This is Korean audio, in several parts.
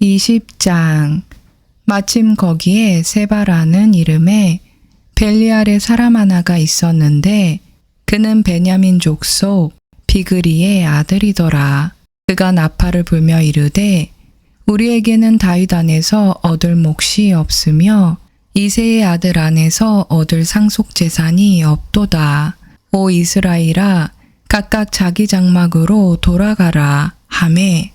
20장 마침 거기에 세바라는 이름의 벨리알의 사람 하나가 있었는데 그는 베냐민 족속 비그리의 아들이더라. 그가 나팔을 불며 이르되 우리에게는 다윗 안에서 얻을 몫이 없으며 이세의 아들 안에서 얻을 상속 재산이 없도다. 오 이스라엘아 각각 자기 장막으로 돌아가라 하매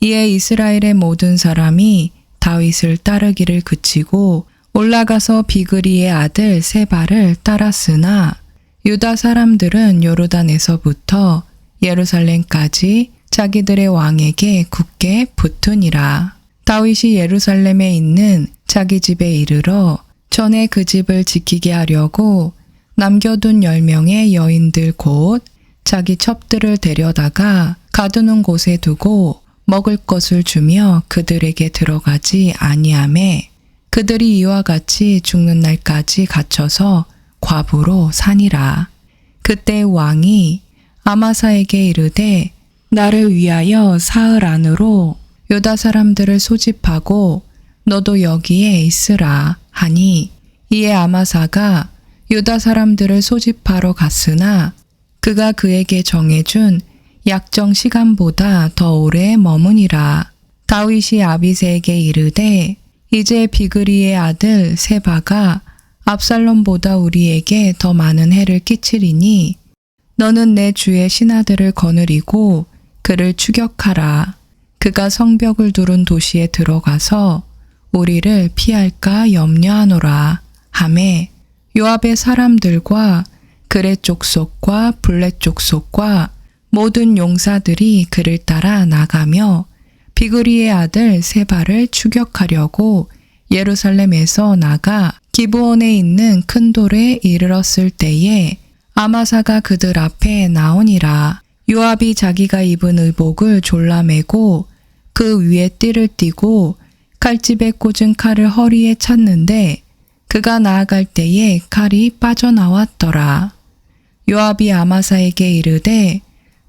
이에 이스라엘의 모든 사람이 다윗을 따르기를 그치고 올라가서 비그리의 아들 세바를 따랐으나 유다 사람들은 요르단에서부터 예루살렘까지 자기들의 왕에게 굳게 붙으니라. 다윗이 예루살렘에 있는 자기 집에 이르러 전에 그 집을 지키게 하려고 남겨둔 열 명의 여인들 곧 자기 첩들을 데려다가 가두는 곳에 두고 먹을 것을 주며 그들에게 들어가지 아니하매 그들이 이와 같이 죽는 날까지 갇혀서 과부로 사니라. 그때 왕이 아마사에게 이르되 나를 위하여 사흘 안으로 유다 사람들을 소집하고 너도 여기에 있으라 하니 이에 아마사가 유다 사람들을 소집하러 갔으나 그가 그에게 정해준 약정 시간보다 더 오래 머무니라. 다윗이 아비세에게 이르되 이제 비그리의 아들 세바가 압살롬보다 우리에게 더 많은 해를 끼치리니 너는 내 주의 신하들을 거느리고 그를 추격하라. 그가 성벽을 두른 도시에 들어가서 우리를 피할까 염려하노라. 하매 요압의 사람들과 그레 족속과 블렛 족속과 모든 용사들이 그를 따라 나가며 비그리의 아들 세바를 추격하려고 예루살렘에서 나가 기브온에 있는 큰 돌에 이르렀을 때에 아마사가 그들 앞에 나오니라. 요압이 자기가 입은 의복을 졸라매고 그 위에 띠를 띠고 칼집에 꽂은 칼을 허리에 찼는데 그가 나아갈 때에 칼이 빠져나왔더라. 요압이 아마사에게 이르되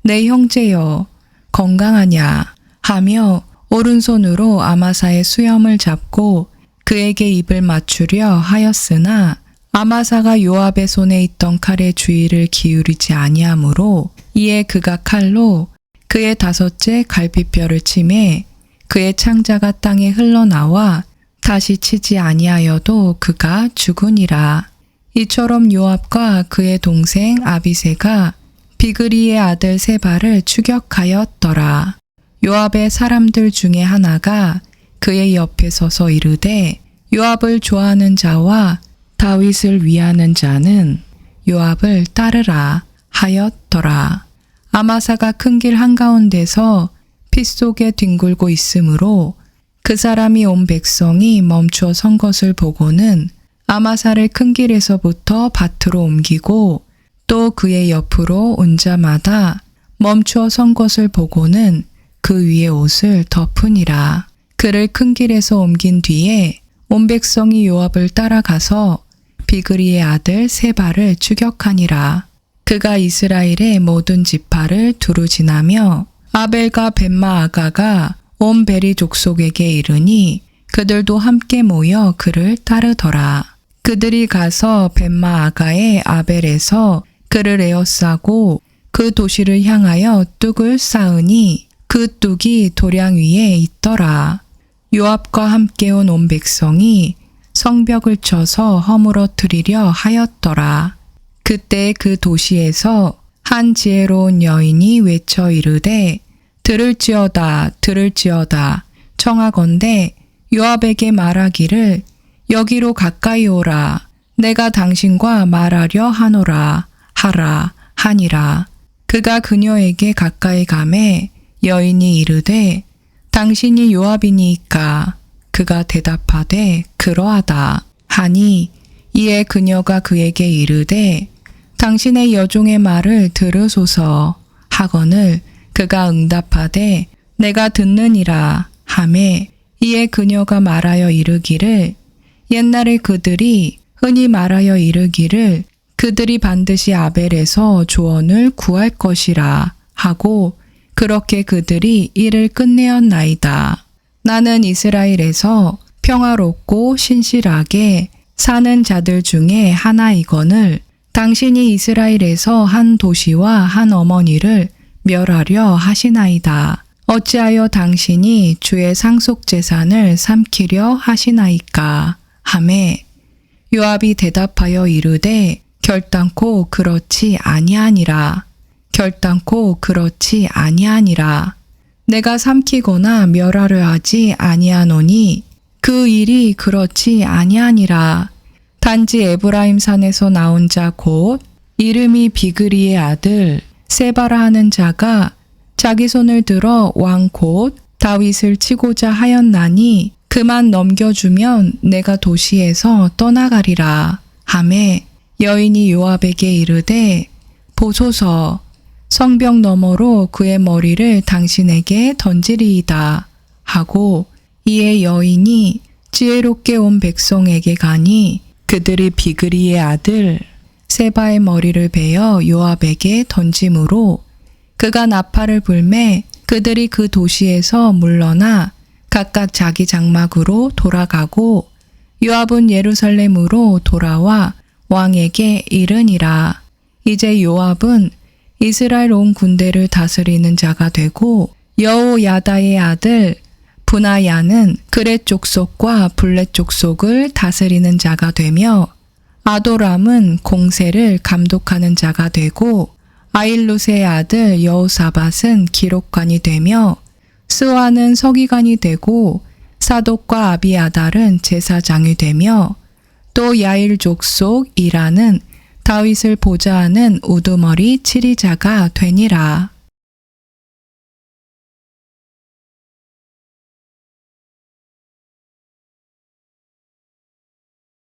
내 형제여 건강하냐 하며 오른손으로 아마사의 수염을 잡고 그에게 입을 맞추려 하였으나 아마사가 요압의 손에 있던 칼의 주의를 기울이지 아니하므로 이에 그가 칼로 그의 다섯째 갈비뼈를 치매 그의 창자가 땅에 흘러나와 다시 치지 아니하여도 그가 죽으니라. 이처럼 요압과 그의 동생 아비세가 비그리의 아들 세바를 추격하였더라. 요압의 사람들 중에 하나가 그의 옆에 서서 이르되 요압을 좋아하는 자와 다윗을 위하는 자는 요압을 따르라 하였더라. 아마사가 큰 길 한가운데서 피 속에 뒹굴고 있으므로 그 사람이 온 백성이 멈추어 선 것을 보고는 아마사를 큰 길에서부터 밭으로 옮기고 또 그의 옆으로 온 자마다 멈추어 선 것을 보고는 그 위에 옷을 덮으니라. 그를 큰 길에서 옮긴 뒤에 온 백성이 요압을 따라가서 비그리의 아들 세바를 추격하니라. 그가 이스라엘의 모든 지파를 두루 지나며 아벨과 벤마 아가가 온 베리 족속에게 이르니 그들도 함께 모여 그를 따르더라. 그들이 가서 벤마 아가의 아벨에서 그를 에워싸고 그 도시를 향하여 뚝을 쌓으니 그 뚝이 도량 위에 있더라. 요압과 함께 온 온 백성이 성벽을 쳐서 허물어뜨리려 하였더라. 그때 그 도시에서 한 지혜로운 여인이 외쳐 이르되 들을지어다 들을지어다 청하건대 요압에게 말하기를 여기로 가까이 오라 내가 당신과 말하려 하노라 하라 하니라. 그가 그녀에게 가까이 가매 여인이 이르되 당신이 요압이니까? 그가 대답하되 그러하다. 하니 이에 그녀가 그에게 이르되 당신의 여종의 말을 들으소서. 하거늘 그가 응답하되 내가 듣느니라 하매 이에 그녀가 말하여 이르기를 옛날에 그들이 흔히 말하여 이르기를 그들이 반드시 아벨에서 조언을 구할 것이라 하고 그렇게 그들이 일을 끝내었나이다. 나는 이스라엘에서 평화롭고 신실하게 사는 자들 중에 하나이거늘 당신이 이스라엘에서 한 도시와 한 어머니를 멸하려 하시나이다. 어찌하여 당신이 주의 상속 재산을 삼키려 하시나이까? 하매 요압이 대답하여 이르되 결단코 그렇지 아니하니라. 결단코 그렇지 아니하니라. 내가 삼키거나 멸하려 하지 아니하노니 그 일이 그렇지 아니하니라. 단지 에브라임 산에서 나온 자 곧 이름이 비그리의 아들 세바라 하는 자가 자기 손을 들어 왕 곧 다윗을 치고자 하였나니 그만 넘겨주면 내가 도시에서 떠나가리라. 하매 여인이 요압에게 이르되 보소서 성벽 너머로 그의 머리를 당신에게 던지리이다 하고 이에 여인이 지혜롭게 온 백성에게 가니 그들이 비그리의 아들 세바의 머리를 베어 요압에게 던짐으로 그가 나팔을 불매 그들이 그 도시에서 물러나 각각 자기 장막으로 돌아가고 요압은 예루살렘으로 돌아와 왕에게 이르니라. 이제 요압은 이스라엘 온 군대를 다스리는 자가 되고 여호야다의 아들 분하야는 그렛 족속과 블렛 족속을 다스리는 자가 되며 아도람은 공세를 감독하는 자가 되고 아일루스의 아들 여호사밧은 기록관이 되며 스와는 서기관이 되고 사독과 아비아달은 제사장이 되며 또 야일 족 속 이라는 다윗을 보좌하는 우두머리 치리자가 되니라.